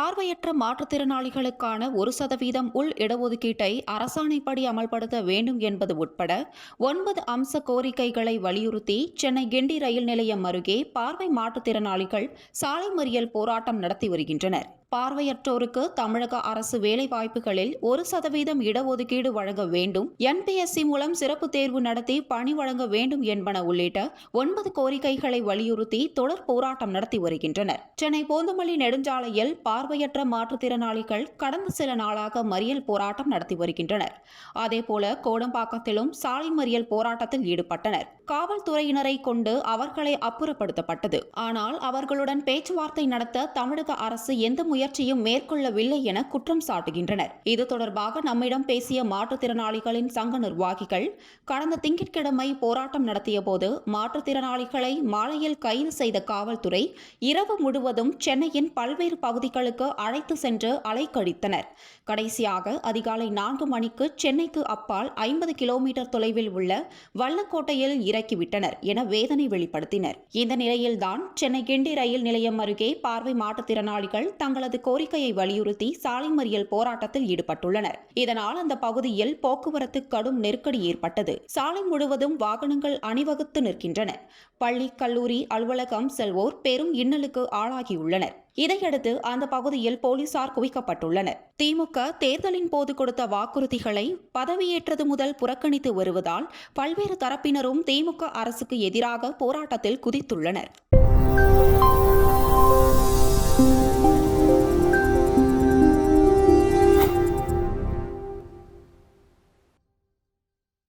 பார்வையற்ற மாற்றுத்திறனாளிகளுக்கான ஒரு சதவீதம் உள் இடஒதுக்கீட்டை அரசாணைப்படி அமல்படுத்த வேண்டும் என்பது உட்பட ஒன்பது அம்ச கோரிக்கைகளை வலியுறுத்தி சென்னை கிண்டி ரயில் நிலையம் அருகே பார்வை மாற்றுத்திறனாளிகள் சாலை மறியல் போராட்டம் நடத்தி வருகின்றனர். பார்வையற்றோருக்கு தமிழக அரசு வேலைவாய்ப்புகளில் ஒரு சதவீதம் இடஒதுக்கீடு வழங்க வேண்டும். என்பிஎஸ்சி மூலம் சிறப்பு தேர்வு நடத்தி பணி வழங்க வேண்டும் என்பன உள்ளிட்ட ஒன்பது கோரிக்கைகளை வலியுறுத்தி தொடர் போராட்டம் நடத்தி வருகின்றனர். சென்னை போந்தமல்லி நெடுஞ்சாலையில் பார்வையற்ற மாற்றுத்திறனாளிகள் கடந்த சில நாளாக மறியல் போராட்டம் நடத்தி வருகின்றனர். அதேபோல கோடம்பாக்கத்திலும் சாலை மறியல் போராட்டத்தில் ஈடுபட்டனர். காவல்துறையினரை கொண்டு அவர்களை அப்புறப்படுத்தப்பட்டது. ஆனால் அவர்களுடன் பேச்சுவார்த்தை நடத்த தமிழக அரசு எந்த முயற்சியும் மேற்கொள்ளவில்லை என குற்றம் சாட்டுகின்றனர். இது தொடர்பாக நம்மிடம் பேசிய மாற்றுத்திறனாளிகளின் சங்க நிர்வாகிகள் கடந்த திங்கட்கிழமை போராட்டம் நடத்திய போது மாற்றுத்திறனாளிகளை மாலையில் கைது செய்த காவல்துறை இரவு முழுவதும் சென்னையின் பல்வேறு பகுதிகளுக்கு அழைத்து சென்று அலைக்கழித்தனர் கடைசியாக அதிகாலை நான்கு மணிக்கு சென்னைக்கு அப்பால் ஐம்பது கிலோமீட்டர் தொலைவில் உள்ள வல்லக்கோட்டையில் இறக்கிவிட்டனர் என வேதனை வெளிப்படுத்தினர். இந்த நிலையில்தான் சென்னை கிண்டி ரயில் நிலையம் அருகே பார்வை மாற்றுத்திறனாளிகள் தங்களது கோரிக்கையை வலியுறுத்தி சாலை மறியல் போராட்டத்தில் ஈடுபட்டுள்ளனர். இதனால் அந்த பகுதியில் போக்குவரத்து கடும் நெருக்கடி ஏற்பட்டது. சாலை முழுவதும் வாகனங்கள் அணிவகுத்து நிற்கின்றன. பள்ளி கல்லூரி அலுவலகம் செல்வோர் பெரும் இன்னலுக்கு ஆளாகியுள்ளனர். இதையடுத்து அந்த பகுதியில் போலீசார் குவிக்கப்பட்டுள்ளனர். திமுக தேர்தலின் போது கொடுத்த வாக்குறுதிகளை பதவியேற்றது முதல் புறக்கணித்து வருவதால் பல்வேறு தரப்பினரும் திமுக அரசுக்கு எதிராக போராட்டத்தில் குதித்துள்ளனர்.